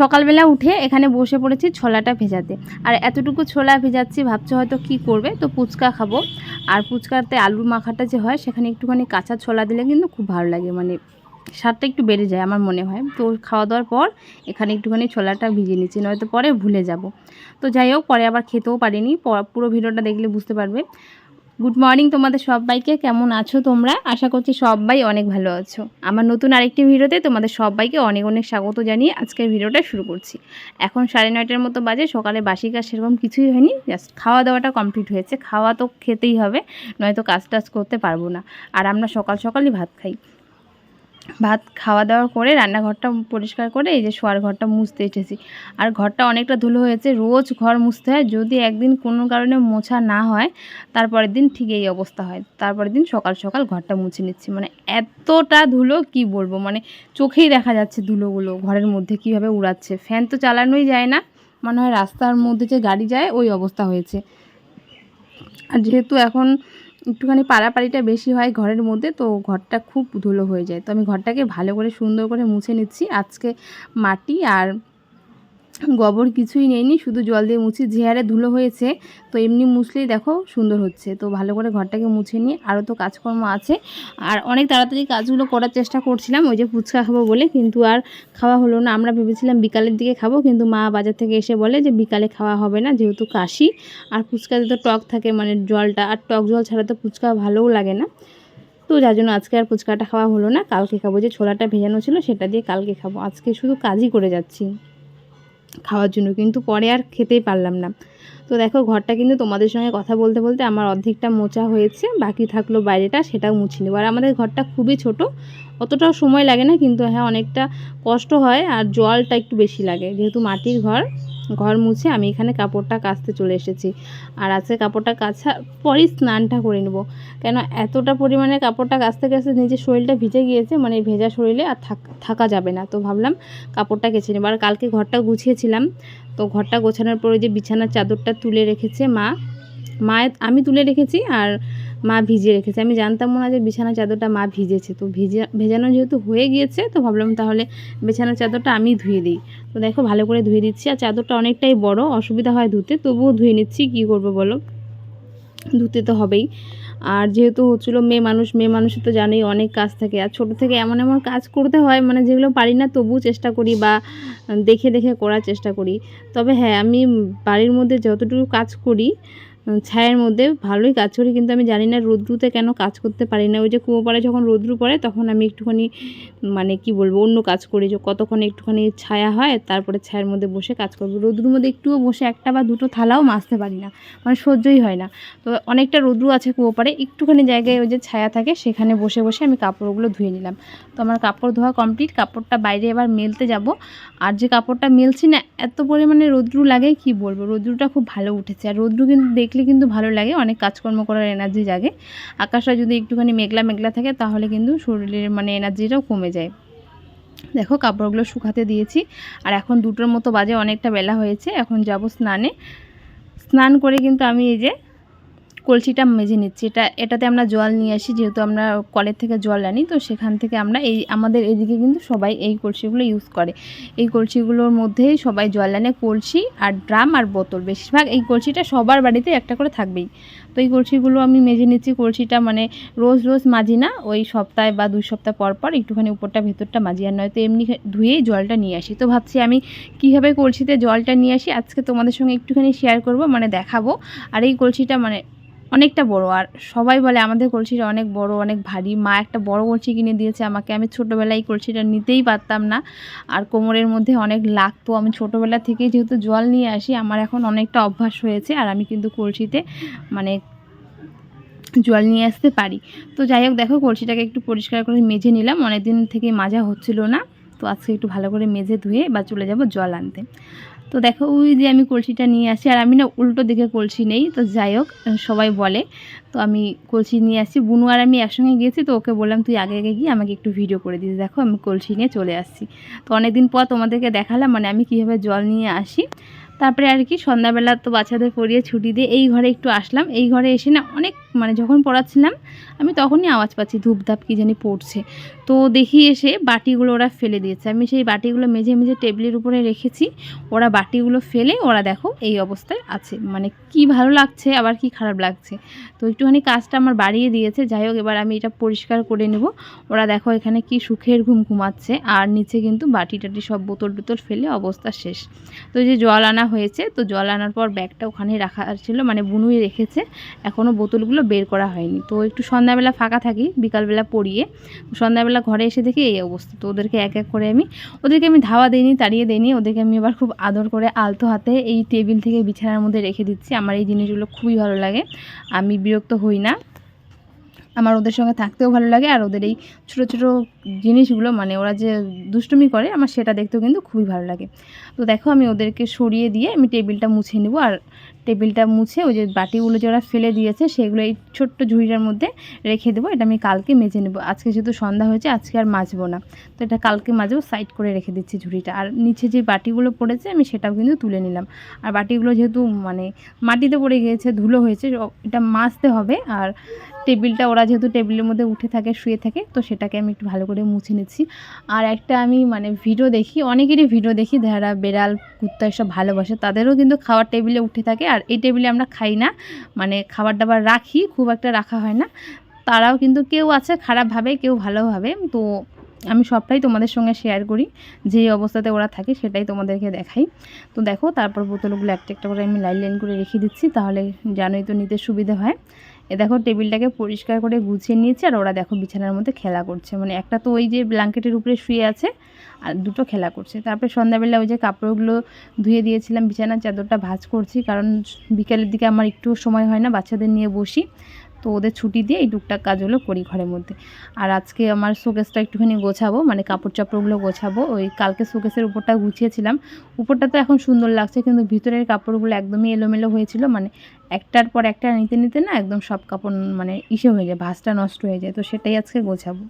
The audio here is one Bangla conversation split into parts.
সকালবেলা উঠে এখানে বসে পড়েছি ছোলাটা ভেজাতে। আর এতটুকু ছোলা ভেজাচ্ছি, ভাবছ হয়তো কি করবে? তো ফুচকা খাব। আর ফুচকাতে আলু মাখাটা যে হয়, সেখানে একটুখানি কাঁচা ছোলা দিলে কিন্তু খুব ভালো লাগে মানে স্বাদটা একটু বেড়ে যায় আমার মনে হয়। তো খাওয়া দাওয়ার পর এখানে একটুখানি ছোলাটা ভিজিয়ে নিচ্ছি, নয়তো পরে ভুলে যাব। তো যাই হোক, পরে আবার খেতেও পারিনি। পুরো ভিডিওটা দেখলে বুঝতে পারবে। গুড মর্নিং তোমাদের সবাইকে, কেমন আছো তোমরা? আশা করছি সবাই অনেক ভালো আছো। আমার নতুন আরেকটি ভিডিওতে তোমাদের সবাইকে অনেক অনেক স্বাগত জানিয়ে আজকের ভিডিওটা শুরু করছি। এখন সাড়ে নয়টার মতো বাজে, সকালে বাসি কাজ সেরকম কিছুই হয়নি জাস্ট খাওয়া দাওয়াটা কমপ্লিট হয়েছে। খাওয়া তো খেতেই হবে, নয়তো কাজ টাজ করতে পারব না। আর আমরা সকাল সকালই ভাত খাই। ভাত খাওয়া দাওয়া করে রান্নাঘরটা পরিষ্কার করে এই যে শোয়ার ঘরটা মুছতে এসেছি। আর ঘরটা অনেকটা ধুলো হয়েছে, রোজ ঘর মুছতে হয়। যদি একদিন কোনো কারণে মোছা না হয়, তারপরের দিন ঠিক এই অবস্থা হয়। তারপরের দিন সকাল সকাল ঘরটা মুছে নিচ্ছি। মানে এতটা ধুলো কি বলব? মানে চোখেই দেখা যাচ্ছে ধুলোগুলো ঘরের মধ্যে কীভাবে উড়াচ্ছে। ফ্যান তো চালানোই যায় না। মনে হয় রাস্তার মধ্যে যে গাড়ি যায়, ওই অবস্থা হয়েছে। আর যেহেতু এখন একটুখানি পাড়াপাড়িটা বেশি হয় ঘরের মধ্যে, তো ঘরটা খুব ধুলো হয়ে যায়। তো আমি ঘরটাকে ভালো করে সুন্দর করে মুছে নিচ্ছি। আজকে মাটি আর গোবর কিছুই নেইনি, শুধু জল দিয়ে মুছি যে হারে ধুলো হয়েছে, তো এমনি মুছলেই দেখো সুন্দর হচ্ছে। তো ভালো করে ঘরটাকে মুছে নিয়ে আরও তো কাজকর্ম আছে। আর অনেক তাড়াতাড়ি কাজগুলো করার চেষ্টা করছিলাম, ওই যে ফুচকা খাব বলে, কিন্তু আর খাওয়া হলো না। আমরা ভেবেছিলাম বিকালের দিকে খাব, কিন্তু মা বাজার থেকে এসে বলে যে বিকালে খাওয়া হবে না, যেহেতু কাশি। আর ফুচকাতে তো টক থাকে মানে জলটা, আর টক জল ছাড়া তো ফুচকা ভালোও লাগে না। তো যার জন্য আজকে আর ফুচকাটা খাওয়া হলো না, কালকে খাব। যে ছোলাটা ভেজানো ছিল, সেটা দিয়ে কালকে খাব। আজকে শুধু কাজই করে যাচ্ছি। খাওয়ার জন্য, কিন্তু পরে আর খেতেই পারলাম না। তো দেখো, ঘরটা কিন্তু তোমাদের সঙ্গে কথা বলতে বলতে আমার অর্ধেকটা মোচা হয়েছে, বাকি থাকল বাইরেটা, সেটাও মুছে নেব। আর আমাদের ঘরটা খুবই ছোট, অতটাও সময় লাগে না, কিন্তু হ্যাঁ অনেকটা কষ্ট হয় আর জলটা একটু বেশি লাগে। যেহেতু মাটির ঘর ঘর মুছে আমি এখানে কাপড়টা কাচতে চলে এসেছি। আর আজকে কাপড়টা কাচার পরই স্নানটা করে নেব। কেন এতটা পরিমাণে কাপড়টা কাচতে কাচতে নিজের শরীরটা ভিজে গিয়েছে মানে ভেজা শরীরে আর থাক- যাবে না। তো ভাবলাম কাপড়টা কেচে নেব। আর কালকে ঘরটা গুছিয়েছিলাম। তো ঘরটা গোছানোর পরে যে বিছানার চাদরটা তুলে রেখেছে মা। মা আমি তুলে রেখেছি আর মা ভিজিয়ে রেখেছে। আমি জানতাম না যে বিছানার চাদরটা মা ভিজেছে। তো ভিজে, ভেজানো যেহেতু হয়ে গিয়েছে, তো ভাবলাম তাহলে বিছানার চাদরটা আমি ধুয়ে দিই। তো দেখো ভালো করে ধুয়ে দিচ্ছি আর চাদরটা অনেকটাই বড়, অসুবিধা হয় ধুতে, তবুও ধুয়ে নিচ্ছি, কী করব বলো? ধুতে তো হবেই। আর যেহেতু হচ্ছিল মেয়ে মানুষ, মেয়ে মানুষের তো জানোই অনেক কাজ থাকে। আর ছোটো থেকে এমন এমন কাজ করতে হয় মানে যেগুলো পারি না, তবুও চেষ্টা করি বা দেখে দেখে করার চেষ্টা করি। তবে হ্যাঁ আমি বাড়ির মধ্যে যতটুকু কাজ করি ছায়ের মধ্যে। ভালোই কাজ করি, কিন্তু আমি জানি না রোদ্রুতে কেন কাজ করতে পারি না। ওই যে কুয়ো পাড়ে যখন রোদ্রু পড়ে, তখন আমি একটুখানি মানে কি বলব, অন্য কাজ করি। যে কতক্ষণ একটুখানি ছায়া হয়, তারপরে ছায়ের মধ্যে বসে কাজ করব। রোদ্রুর মধ্যে একটুও বসে একটা বা দুটো থালাও মাজতে পারি না মানে সহ্যই হয় না। তো অনেকটা রোদ্রু আছে কুয়ো পাড়ে একটুখানি জায়গায় ওই যে ছায়া থাকে, সেখানে বসে বসে আমি কাপড়গুলো ধুয়ে নিলাম। তো আমার কাপড় ধোয়া কমপ্লিট, কাপড়টা বাইরে এবার মেলতে যাব। আর যে কাপড়টা মেলছি না, এত পরিমাণে রোদ্রু লাগে, কি বলব? রোদ্রুটা খুব ভালো উঠেছে। আর রোদ্রু কিন্তু দেখলে কিন্তু ভালো লাগে, অনেক কাজকর্ম করার এনার্জি জাগে। আকাশটা যদি একটুখানি মেঘলা মেঘলা থাকে তাহলে কিন্তু শরীরের মানে এনার্জিটাও কমে যায়। দেখো কাপড়গুলো শুকাতে দিয়েছি, আর এখন দুটোর মতো বাজে অনেকটা বেলা হয়েছে, এখন যাব স্নানে। স্নান করে কিন্তু আমি এই যে কলসিটা মেজে নিচ্ছি। এটা, এটাতে আমরা জল নিয়ে আসি, যেহেতু আমরা কলের থেকে জল আনি, তো সেখান থেকে আমরা এই, আমাদের এদিকে কিন্তু সবাই এই কলসিগুলো ইউজ করে। এই কলসিগুলোর মধ্যেই সবাই জল আনে, কলসি আর ড্রাম আর বোতল। বেশিরভাগ এই কলসিটা সবার বাড়িতে একটা করে থাকবেই। তো এই কলসিগুলো আমি মেজে নিচ্ছি, কলসিটা মানে রোজ রোজ মাজি না, ওই সপ্তাহে বা দুই সপ্তাহ পর পর একটুখানি উপরটা, ভেতরটা মাজি। আর নয়তো এমনি ধুয়েই জলটা নিয়ে আসি। তো ভাবছি আমি কীভাবে কলসিতে জলটা নিয়ে আসি, আজকে তোমাদের সঙ্গে একটুখানি শেয়ার করব মানে দেখাবো। আর এই কলসিটা মানে অনেকটা বড়। আর সবাই বলে আমাদের কলসিটা অনেক বড়, অনেক ভারী। মা একটা বড় কলসি কিনে দিয়েছে আমাকে। আমি ছোটোবেলায় এই কলসিটা নিতেই পারতাম না। আর কোমরের মধ্যে অনেক লাগতো। আমি ছোটোবেলা থেকেই যেহেতু জল নিয়ে আসি, আমার এখন অনেকটা অভ্যাস হয়েছে। আর আমি কিন্তু কলসিতে মানে জল নিয়ে আসতে পারি। তো যাই হোক, দেখো কলসিটাকে একটু পরিষ্কার করে মেজে নিলাম। অনেক দিন থেকে মাজা হচ্ছিল না। তো আজকে একটু ভালো করে মেজে ধুয়ে বা চলে যাব জল আনতে। তো দেখো, ওই যে আমি কলসিটা নিয়ে আসি, আর আমি না উল্টো দিকে কলসি নেই, তো যাই হোক সবাই বলে। তো আমি কলসি নিয়ে আসছি বুনু আর আমি একসঙ্গে গিয়েছি তো ওকে বললাম, তুই আগে আগে গিয়ে আমাকে একটু ভিডিও করে দিস। দেখো, আমি কলসি নিয়ে চলে আসছি। তো অনেকদিন পর তোমাদেরকে দেখালাম মানে আমি কীভাবে জল নিয়ে আসি। তারপরে আর কি, সন্ধ্যাবেলা তো বাচ্চাদের পড়িয়ে ছুটি দিয়ে এই ঘরে একটু আসলাম। এই ঘরে এসে না অনেক মানে যখন পড়াচ্ছিলাম, আমি তখনই আওয়াজ পাচ্ছি, ধূপধাপ কী জানি পড়ছে। তো দেখি এসে বাটিগুলো ওরা ফেলে দিয়েছে। আমি সেই বাটিগুলো মেঝে মেঝে টেবিলের উপরে রেখেছি। ওরা বাটিগুলো ফেলে, ওরা দেখো এই অবস্থায় আছে। মানে কি ভালো লাগছে, আবার কি খারাপ লাগছে। তো একটুখানি কাজটা আমার বাড়িয়ে দিয়েছে। যাই হোক, এবার আমি এটা পরিষ্কার করে নেব। ওরা দেখো এখানে কি সুখের ঘুম ঘুমাচ্ছে। আর নিচে কিন্তু বাটি টাটি সব বোতল টোতল ফেলে অবস্থা শেষ। তো যে জল আনা হয়েছে, তো জল আনার পর ব্যাগটা ওখানে রাখা ছিল। মানে বুনুই রেখেছে। এখনও বোতলগুলো বের করা হয়নি। তো একটু সন্ধ্যাবেলা ফাঁকা থাকি, বিকালবেলা পড়িয়ে। সন্ধ্যাবেলা ঘরে এসে দেখি এই অবস্থা। তো ওদেরকে এক এক করে আমি, ওদেরকে আমি ধাওয়া দিইনি, তাড়িয়ে দিইনি। ওদেরকে আমি আবার খুব আদর করে আলতো হাতে এই টেবিল থেকে বিছানার মধ্যে রেখে দিচ্ছি। আমার এই জিনিসগুলো খুবই ভালো লাগে। আমি বিরক্ত হই না। আমার ওদের সঙ্গে থাকতেও ভালো লাগে আর ওদের এই ছোটো ছোটো জিনিসগুলো মানে ওরা যে দুষ্টুমি করে, আমার সেটা দেখতেও কিন্তু খুবই ভালো লাগে। তো দেখো আমি ওদেরকে সরিয়ে দিয়ে আমি টেবিলটা মুছে নেব আর টেবিলটা মুছে ওই যে বাটিগুলো যে ওরা ফেলে দিয়েছে, সেগুলো এই ছোট্ট ঝুড়িটার মধ্যে রেখে দেবো। এটা আমি কালকে মেজে নেব। আজকে যেহেতু সন্ধ্যা হয়েছে, আজকে আর মাজবো না। তো এটা কালকে মাজবো, সাইড করে রেখে দিচ্ছি ঝুড়িটা। আর নিচে যে বাটিগুলো পড়েছে, আমি সেটাও কিন্তু তুলে নিলাম। আর বাটিগুলো যেহেতু মানে মাটিতে পড়ে গিয়েছে, ধুলো হয়েছে এটা মাজতে হবে। আর টেবিলটা ওরা যেহেতু টেবিলের মধ্যে উঠে থাকে, শুয়ে থাকে, তো সেটাকে আমি একটু ভালো করে মুছে নিচ্ছি। আর একটা আমি মানে ভিডিও দেখি, অনেকেরই ভিডিও দেখি, যারা বেড়াল, কুত্তা এসব ভালোবাসে, তাদেরও কিন্তু খাওয়ার টেবিলে উঠে থাকে, আর এই টেবিলে আমরা খাই না। মানে খাবার দাবার রাখি, খুব একটা রাখা হয় না। তারাও কিন্তু কেউ আছে খারাপভাবে, কেউ ভালোভাবে, তো আমি সবটাই তোমাদের সঙ্গে শেয়ার করি। যে অবস্থাতে ওরা থাকে, সেটাই তোমাদেরকে দেখাই। তো দেখো, তারপর বোতলগুলো একটা একটা করে আমি লাইন লাইন করে রেখে দিচ্ছি, তাহলে জানোই তো নিতে সুবিধা হয়। এ দেখো টেবিলটাকে পরিষ্কার করে গুছিয়ে নিয়েছে আর ওরা দেখো বিছানার মধ্যে খেলা করছে। মানে একটা তো ওই যে ব্ল্যাঙ্কেটের উপরে শুয়ে আছে আর দুটো খেলা করছে। তারপরে সন্ধ্যাবেলা ওই যে কাপড়গুলো ধুয়ে দিয়েছিলাম বিছানার চাদরটা ভাজ করছি কারণ বিকালের দিকে আমার একটু সময় হয় না, বাচ্চাদের নিয়ে বসি। তো ওদের ছুটি দিয়ে এই টুকটাক কাজগুলো করি ঘরের মধ্যে। আর আজকে আমার শোকেসটা একটুখানি গোছাবো মানে কাপড় চাপড়গুলো গোছাবো। ওই কালকে শোকেসের উপরটা গুছিয়েছিলাম। উপরটা তো এখন সুন্দর লাগছে, কিন্তু ভিতরের কাপড়গুলো একদমই এলোমেলো হয়েছিল। মানে একটার পর একটা নিতে নিতে না একদম সব কাপড় মানে ইসে হয়ে যায় ভাসটা নষ্ট হয়ে যায়। তো সেটাই আজকে গোছাবো।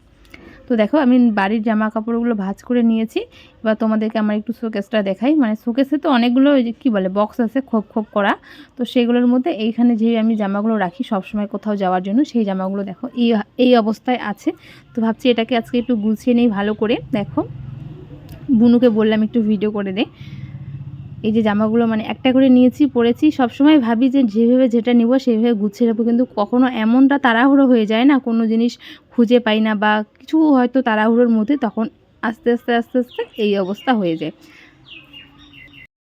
তো দেখো, আমি বাড়ির জামা কাপড়গুলো ভাজ করে নিয়েছি। এবার তোমাদেরকে আমার একটু শোকেসটা দেখাই। মানে শোকেসে তো অনেকগুলো ওই যে কী বলে বক্স আছে খোপ খোপ করা। তো সেগুলোর মধ্যে এইখানে যে আমি জামাগুলো রাখি সবসময় কোথাও যাওয়ার জন্য, সেই জামাগুলো দেখো, এই এই অবস্থায় আছে। তো ভাবছি এটাকে আজকে একটু গুছিয়ে নেই ভালো করে। দেখো, বুনুকে বললাম একটু ভিডিও করে দে। এই যে জামাগুলো মানে একটা করে নিয়েছি, পরেছি, সবসময় ভাবি যে যেভাবে যেটা নেব সেভাবে গুছিয়ে রাখব। কিন্তু কখনো এমনটা তাড়াহুড়ো হয়ে যায় না, কোনো জিনিস খুঁজে পাই না বা কিছু হয়তো তাড়াহুড়োর মধ্যে তখন আস্তে আস্তে আস্তে আস্তে এই অবস্থা হয়ে যায়।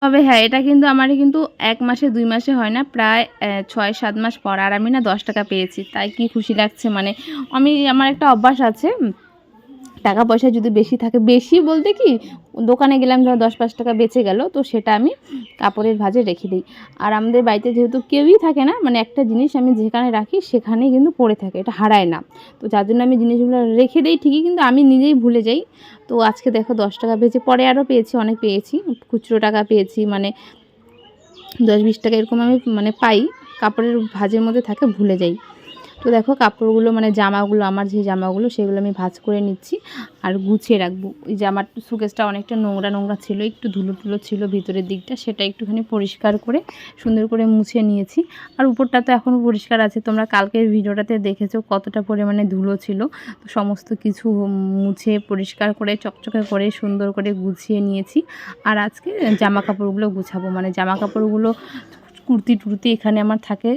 তবে হ্যাঁ এটা কিন্তু আমার কিন্তু এক মাসে, দুই মাসে হয় না, প্রায় ছয়, সাত মাস পর, আর আমি না দশ টাকা পেয়েছি। তাই কি খুশি লাগছে মানে আমি, আমার একটা অভ্যাস আছে টাকা পয়সা যদি বেশি থাকে, বেশি বলতে কি, দোকানে গেলাম ধরো দশ পাঁচ টাকা বেঁচে গেল, তো সেটা আমি কাপড়ের ভাজে রেখে দিই। আর আমাদের বাড়িতে যেহেতু কেউই থাকে না মানে একটা জিনিস আমি যেখানে রাখি সেখানেই কিন্তু পড়ে থাকে, এটা হারায় না। তো যার জন্য আমি জিনিসগুলো রেখে দিই ঠিকই, কিন্তু আমি নিজেই ভুলে যাই। তো আজকে দেখো দশ টাকা পেয়েছি পরে আরও পেয়েছি, অনেক পেয়েছি। খুচরো টাকা পেয়েছি মানে দশ বিশ টাকা এরকম আমি মানে পাই, কাপড়ের ভাজের মধ্যে থাকে, ভুলে যাই। তো দেখো কাপড়গুলো মানে জামাগুলো, আমার যে জামাগুলো, সেগুলো আমি ভাজ করে নিচ্ছি আর গুছিয়ে রাখব। ওই জামার সুকেসটা অনেকটা নোংরা নোংরা ছিল, একটু ধুলো টুলো ছিল ভিতরের দিকটা, সেটা একটুখানি পরিষ্কার করে, সুন্দর করে মুছে নিয়েছি। আর উপরটা তো এখনও পরিষ্কার আছে, তোমরা কালকের ভিডিওটাতে দেখেছ কতটা পরিমাণে ধুলো ছিল। তো সমস্ত কিছু মুছে, পরিষ্কার করে, চকচকে করে, সুন্দর করে গুছিয়ে নিয়েছি। আর আজকে জামা কাপড়গুলো গুছাবো মানে জামা কাপড়গুলো কুর্তি টুর্তি এখানে আমার থাকে।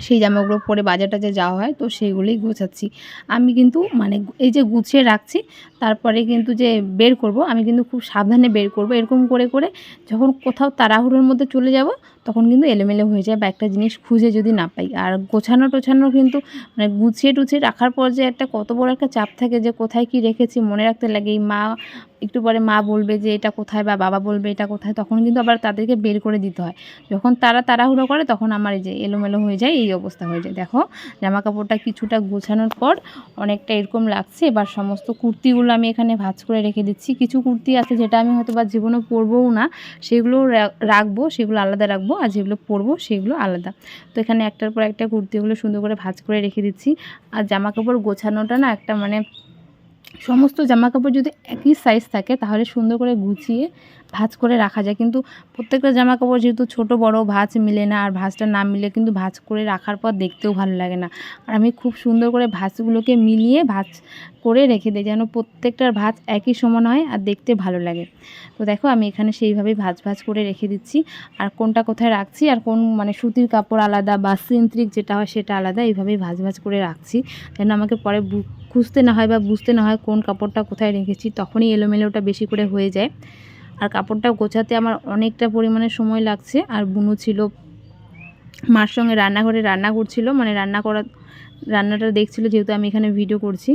সেই জামাগুলো পরে বাজারটা যে যাওয়া হয়, তো সেইগুলোই গোছাচ্ছি। আমি কিন্তু মানে এই যে গুছিয়ে রাখছি তারপরে কিন্তু যে বের করব, আমি কিন্তু খুব সাবধানে বের করব। এরকম করে করে যখন কোথাও তাড়াহুড়োর মধ্যে চলে যাব, তখন কিন্তু এলোমেলো হয়ে যায় বা একটা জিনিস খুঁজে যদি না পাই। আর গোছানো টোছানো কিন্তু মানে গুছিয়ে টুছিয়ে রাখার পর যে একটা কত বড় একটা চাপ থাকে যে কোথায় কি রেখেছি মনে রাখতে লাগে। এই মা একটু পরে মা বলবে যে এটা কোথায় বা বাবা বলবে এটা কোথায়, তখন কিন্তু আবার তাদেরকে বের করে দিতে হয়। যখন তারা তাড়াহুড়ো করে তখন আমার এই যে এলোমেলো হয়ে যায়, এই অবস্থা হয়ে যায়। দেখো জামা কাপড়টা কিছুটা গোছানোর পর অনেকটা এরকম লাগছে। এবার সমস্ত কুর্তিগুলো আমি এখানে ভাজ করে রেখে দিচ্ছি। কিছু কুর্তি আছে যেটা আমি হয়তো বা জীবনে পরবও না, সেগুলো রাখব, সেগুলো আলাদা রাখব আর যেগুলো পরবো সেগুলো আলাদা। তো এখানে একটার পর একটা কুর্তিগুলো সুন্দর করে ভাজ করে রেখে দিচ্ছি। আর জামা কাপড় গোছানোটা না একটা মানে সমস্ত জামা কাপড় যদি একই সাইজ থাকে, তাহলে সুন্দর করে গুছিয়ে ভাঁজ করে রাখা যায়। কিন্তু প্রত্যেকটা জামা কাপড় যেহেতু ছোট, বড়, ভাঁজ মিলে না, আর ভাঁজটা না মিলে কিন্তু ভাঁজ করে রাখার পর দেখতেও ভালো লাগে না। আর আমি খুব সুন্দর করে ভাঁজগুলোকে মিলিয়ে ভাঁজ করে রেখে দিই, যেন প্রত্যেকটার ভাঁজ একই সমান হয় আর দেখতে ভালো লাগে। তো দেখো, আমি এখানে সেইভাবেই ভাঁজ ভাঁজ করে রেখে দিচ্ছি। আর কোনটা কোথায় রাখছি, আর কোন মানে সুতির কাপড় আলাদা বা সিন্ত্রিক যেটা হয় সেটা আলাদা, এইভাবেই ভাঁজ ভাঁজ করে রাখছি। যেন আমাকে পরে বু- খুঁজতে না হয় বা বুঝতে না হয় কোন কাপড়টা কোথায় রেখেছি, তখনই এলোমেলোটা বেশি করে হয়ে যায়। আর কাপড়টা গোছাতে আমার অনেকটা পরিমাণে সময় লাগছে। আর বুনু ছিল, মার সঙ্গে রান্নাঘরে রান্না করছিল মানে রান্না করা রান্নাটা দেখছিল যেহেতু আমি এখানে ভিডিও করছি।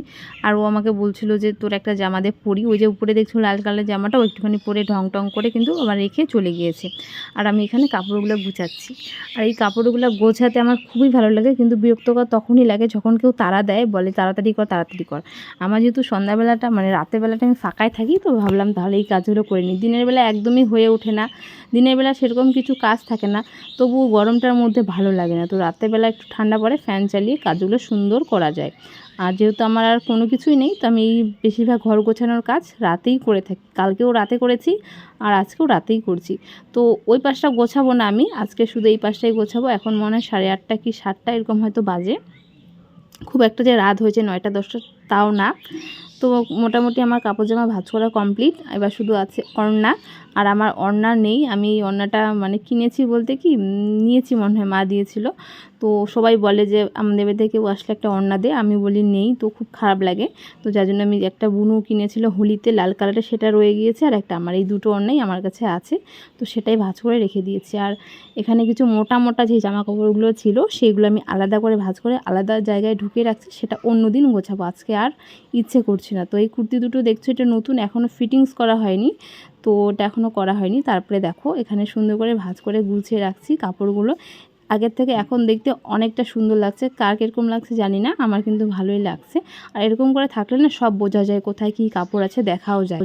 আর ও আমাকে বলছিল যে, তোর একটা জামা দে পরি। ওই যে উপরে দেখছিল লাল কালার জামাটা একটুখানি পরে ঢং টং করে কিন্তু আবার রেখে চলে গিয়েছে। আর আমি এখানে কাপড়গুলো গুছাচ্ছি। আর এই কাপড়গুলো গোছাতে আমার খুবই ভালো লাগে, কিন্তু বিরক্তকর তখনই লাগে যখন কেউ তারা দেয়, বলে তাড়াতাড়ি কর তাড়াতাড়ি কর। আমার যেহেতু সন্ধ্যাবেলাটা মানে রাতের বেলাটা আমি ফাঁকায় থাকি, তো ভাবলাম তাহলে এই কাজগুলো করে নিই। দিনের বেলা একদমই হয়ে ওঠে না। দিনের বেলা সেরকম কিছু কাজ থাকে না তবু গরমটার মধ্যে ভালো লাগে না। তো রাতের বেলা একটু ঠান্ডা পড়ে ফ্যান চালিয়ে কাজগুলো সুন্দর করা যায়। আর যেহেতু আমার আর কোনো কিছুই নেই, তো আমি এই বেশিরভাগ ঘর গোছানোর কাজ রাতেই করে থাকি। কালকেও রাতে করেছি আর আজকেও রাতেই করছি। তো ওই পাশটা গোছাবো না আমি, আজকে শুধু এই পাশটাই গোছাবো। এখন মনে হয় সাড়ে আটটা কি সাতটা এরকম হয়তো বাজে। খুব একটা যে রাত হয়েছে নয়টা দশটা, তাও না। তো মোটামুটি আমার কাপড় জামা ভাজ করা কমপ্লিট। এবার শুধু আছে অর্ণা। আর আমার অর্ণা নেই। আমি এই অর্ণাটা মানে কিনেছি বলতে কি নিয়েছি মনে হয় মা দিয়েছিল। তো সবাই বলে যে, আমাদের বাড়ি কেউ আসলে একটা অর্ণা দে। আমি বলি, নেই। তো খুব খারাপ লাগে। তো যার জন্য আমি একটা বুনু কিনেছিল হোলিতে, লাল কালারের সেটা রয়ে গিয়েছে আর একটা আমার। এই দুটো অর্ণাই আমার কাছে আছে। তো সেটাই ভাঁজ করে রেখে দিয়েছি। আর এখানে কিছু মোটা মোটা যে জামা কাপড়গুলো ছিল, সেগুলো আমি আলাদা করে ভাঁজ করে আলাদা জায়গায় ঢুকিয়ে রাখছি। সেটা অন্য দিন গোছাবো। আজকে আর ইচ্ছে করছি না। তো এই কুর্তি দুটো দেখছ, এটা নতুন এখনও ফিটিংস করা হয়নি। তো ওটা এখনও করা হয়নি। তারপরে দেখো, এখানে সুন্দর করে ভাঁজ করে গুছিয়ে রাখছি কাপড়গুলো। আগের থেকে এখন দেখতে অনেকটা সুন্দর লাগছে। কার কীরকম লাগছে জানি না আমার কিন্তু ভালোই লাগছে। আর এরকম করে থাকলে না সব বোঝা যায় কোথায় কি কাপড় আছে দেখাও যায়।